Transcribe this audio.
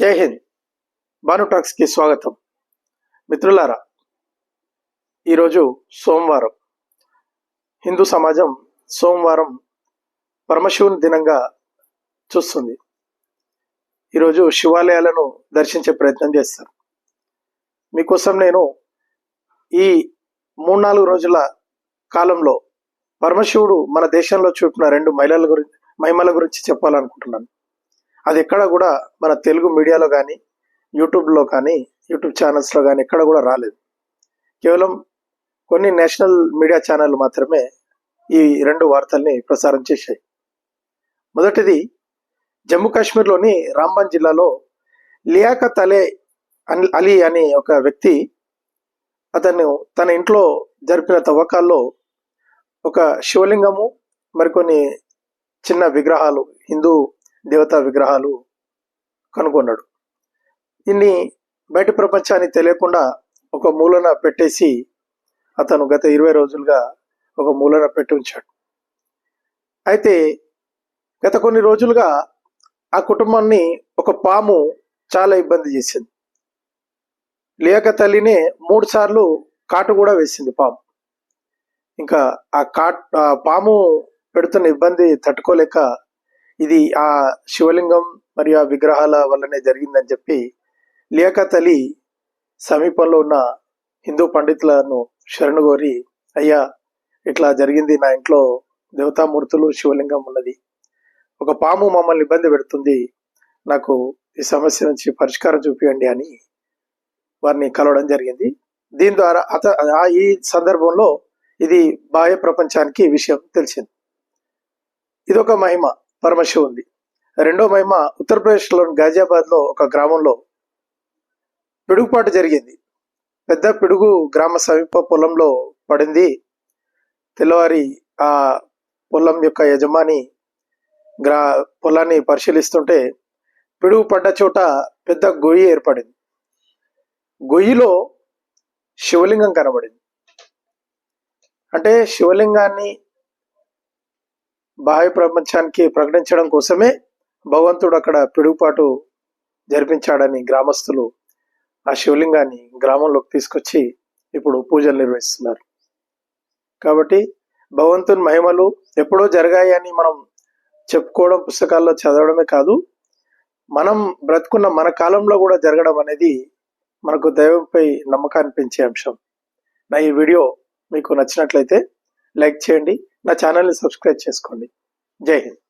జై హింద్. భాను టాక్స్కి స్వాగతం. మిత్రులారా ఈరోజు సోమవారం. హిందూ సమాజం సోమవారం పరమశివుని దినంగా చూస్తుంది. ఈరోజు శివాలయాలను దర్శించే ప్రయత్నం చేస్తారు. మీకోసం నేను ఈ మూడు నాలుగు రోజుల కాలంలో పరమశివుడు మన దేశంలో చూపిన రెండు మహిళల గురించి మహిమల గురించి చెప్పాలనుకుంటున్నాను. అది ఎక్కడ కూడా మన తెలుగు మీడియాలో కానీ యూట్యూబ్లో కానీ యూట్యూబ్ ఛానల్స్లో కానీ ఎక్కడ కూడా రాలేదు. కేవలం కొన్ని నేషనల్ మీడియా ఛానళ్ళు మాత్రమే ఈ రెండు వార్తల్ని ప్రసారం చేశాయి. మొదటిది జమ్మూ కాశ్మీర్లోని రాంబన్ జిల్లాలో లియాకత్ అలే అన్- అలీ అనే ఒక వ్యక్తి అతను తన ఇంట్లో జరిపిన తవ్వకాల్లో ఒక శివలింగము మరికొన్ని చిన్న విగ్రహాలు హిందూ దేవతా విగ్రహాలు కనుగొన్నాడు. దీన్ని బయట ప్రపంచానికి తెలియకుండా ఒక మూలన పెట్టేసి అతను గత ఇరవై రోజులుగా ఒక మూలన పెట్టి ఉంచాడు. అయితే గత కొన్ని రోజులుగా ఆ కుటుంబాన్ని ఒక పాము చాలా ఇబ్బంది చేసింది. లేక తల్లినే మూడు సార్లు కాటు కూడా వేసింది పాము. ఇంకా ఆ కాట్ ఆ పాము పెడుతున్న ఇబ్బంది తట్టుకోలేక ఇది ఆ శివలింగం మరియు ఆ విగ్రహాల వల్లనే జరిగిందని చెప్పి లియాఖత్ అలీ సమీపంలో ఉన్న హిందూ పండితులను శరణు కోరి అయ్యా ఇట్లా జరిగింది నా ఇంట్లో దేవతామూర్తులు శివలింగం ఉన్నది. ఒక పాము మమ్మల్ని ఇబ్బంది పెడుతుంది. నాకు ఈ సమస్య నుంచి పరిష్కారం చూపించండి అని వారిని కలవడం జరిగింది. దీని ద్వారా అత ఆ ఈ సందర్భంలో ఇది బాహ్య ప్రపంచానికి విషయం తెలిసింది. ఇదొక మహిమ. పరమశివుంది. రెండో మహిమ ఉత్తరప్రదేశ్లోని గాజియాబాద్లో ఒక గ్రామంలో పిడుగుపాటు జరిగింది. పెద్ద పిడుగు గ్రామ సమీప పొలంలో పడింది. తెల్లవారి ఆ పొలం యొక్క యజమాని గ్రా పొలాన్ని పరిశీలిస్తుంటే పిడుగు పడ్డ చోట పెద్ద గొయ్యి ఏర్పడింది. గొయ్యిలో శివలింగం కనబడింది. అంటే శివలింగాన్ని బాహ్య ప్రపంచానికి ప్రకటించడం కోసమే భగవంతుడు అక్కడ పిడుగుపాటు జరిపించాడని గ్రామస్తులు ఆ శివలింగాన్ని గ్రామంలోకి తీసుకొచ్చి ఇప్పుడు పూజలు నిర్వహిస్తున్నారు. కాబట్టి భగవంతుని మహిమలు ఎప్పుడో జరిగాయి అని మనం చెప్పుకోవడం పుస్తకాల్లో చదవడమే కాదు మనం బ్రతుకున్న మన కాలంలో కూడా జరగడం అనేది మనకు దైవంపై నమ్మకాన్ని పెంచే అంశం. నా ఈ వీడియో మీకు నచ్చినట్లయితే లైక్ చేయండి నా ఛానల్ని సబ్స్క్రైబ్ చేసుకోండి. జై హింద్.